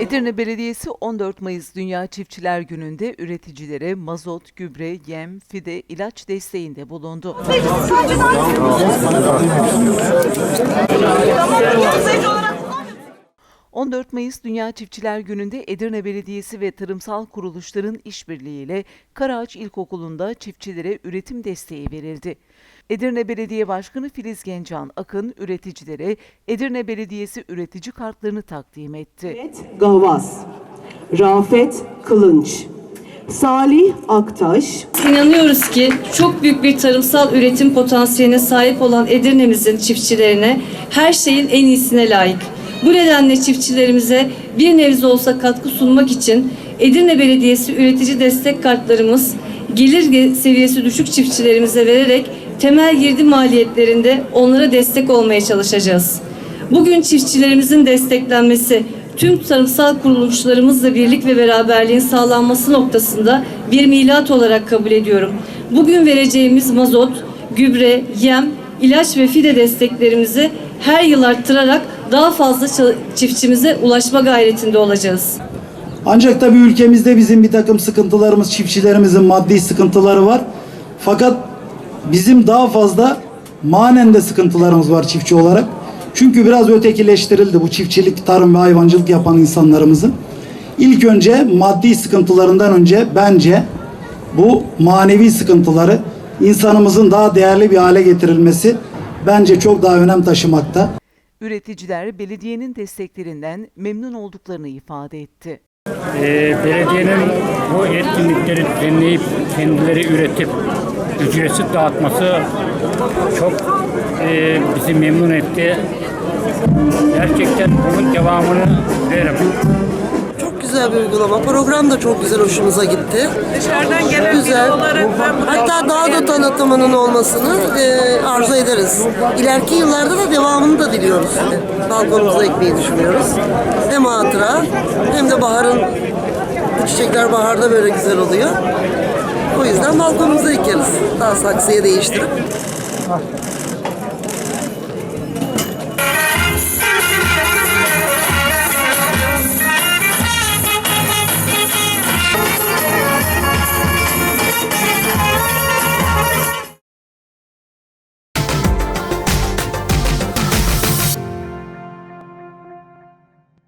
Edirne Belediyesi 14 Mayıs Dünya Çiftçiler Günü'nde üreticilere mazot, gübre, yem, fide, ilaç desteğinde bulundu. 14 Mayıs Dünya Çiftçiler Günü'nde Edirne Belediyesi ve tarımsal kuruluşların işbirliğiyle Karaağaç İlkokulu'nda çiftçilere üretim desteği verildi. Edirne Belediye Başkanı Filiz Gencan Akın üreticilere Edirne Belediyesi üretici kartlarını takdim etti. Mehmet Gavaz, Rafet Kılınç, Salih Aktaş, İnanıyoruz ki çok büyük bir tarımsal üretim potansiyeline sahip olan Edirne'mizin çiftçilerine her şeyin en iyisine layık. Bu nedenle çiftçilerimize bir nebze olsa katkı sunmak için Edirne Belediyesi üretici destek kartlarımız gelir seviyesi düşük çiftçilerimize vererek temel girdi maliyetlerinde onlara destek olmaya çalışacağız. Bugün çiftçilerimizin desteklenmesi, tüm tarımsal kuruluşlarımızla birlik ve beraberliğin sağlanması noktasında bir milat olarak kabul ediyorum. Bugün vereceğimiz mazot, gübre, yem, ilaç ve fide desteklerimizi her yıl arttırarak daha fazla çiftçimize ulaşma gayretinde olacağız. Ancak tabii ülkemizde bizim bir takım sıkıntılarımız, çiftçilerimizin maddi sıkıntıları var. Fakat bizim daha fazla manen de sıkıntılarımız var çiftçi olarak. Çünkü biraz ötekileştirildi bu çiftçilik, tarım ve hayvancılık yapan insanlarımızın. İlk önce maddi sıkıntılarından önce bence bu manevi sıkıntıları insanımızın daha değerli bir hale getirilmesi bence çok daha önem taşımakta. Üreticiler belediyenin desteklerinden memnun olduklarını ifade etti. Ee, belediyenin bu etkinlikleri düzenleyip kendileri üretip ücretsiz dağıtması çok e, bizi memnun etti. Gerçekten bunun devamını dilerim. Güzel bir uygulama. Program da çok güzel hoşumuza gitti. Dışarıdan gelen Güzel. biri olarak ben bu Hatta daha da tanıtımının olmasını e, arzu ederiz. İleriki yıllarda da devamını da diliyoruz. Balkonumuza ekmeyi düşünüyoruz. Hem hatıra hem de baharın bu çiçekler baharda böyle güzel oluyor. O yüzden balkonumuza ekeriz. Daha saksıya değiştirip.